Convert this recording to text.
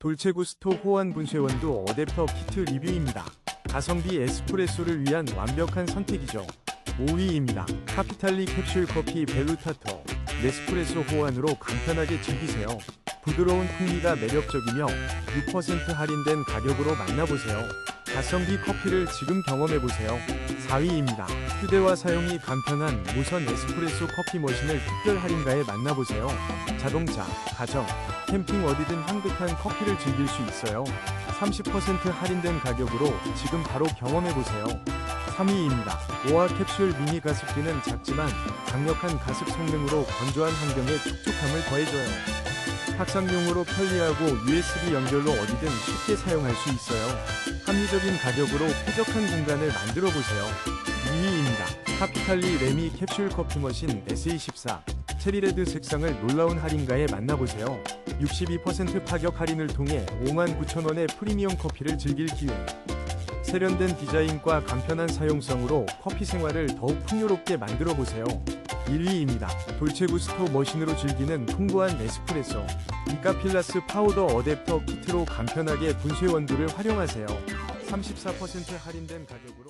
돌체구스토 호환 분쇄원두 어댑터 키트 리뷰입니다. 가성비 에스프레소를 위한 완벽한 선택이죠. 5위입니다. 카피탈리 캡슐 커피 벨루타토 네스프레소 호환으로 간편하게 즐기세요. 부드러운 풍미가 매력적이며 6% 할인된 가격으로 만나보세요. 가성비 커피를 지금 경험해보세요. 4위입니다. 휴대와 사용이 간편한 무선 에스프레소 커피 머신을 특별 할인가에 만나보세요. 자동차, 가정, 캠핑 어디든 향긋한 커피를 즐길 수 있어요. 30% 할인된 가격으로 지금 바로 경험해보세요. 3위입니다. 오아 캡슐 미니 가습기는 작지만 강력한 가습 성능으로 건조한 환경에 촉촉함을 더해줘요. 학상용으로 편리하고 USB 연결로 어디든 쉽게 사용할 수 있어요. 합리적인 가격으로 쾌적한 공간을 만들어 보세요. 2위입니다. 카피탈리 레미 캡슐 커피 머신 SA14 체리레드 색상을 놀라운 할인가에 만나보세요. 62% 파격 할인을 통해 59,000원의 프리미엄 커피를 즐길 기회. 세련된 디자인과 간편한 사용성으로 커피 생활을 더욱 풍요롭게 만들어 보세요. 1위입니다. 돌체구스토 머신으로 즐기는 풍부한 에스프레소. 이카필라스 파우더 어댑터 키트로 간편하게 분쇄 원두를 활용하세요. 34% 할인된 가격으로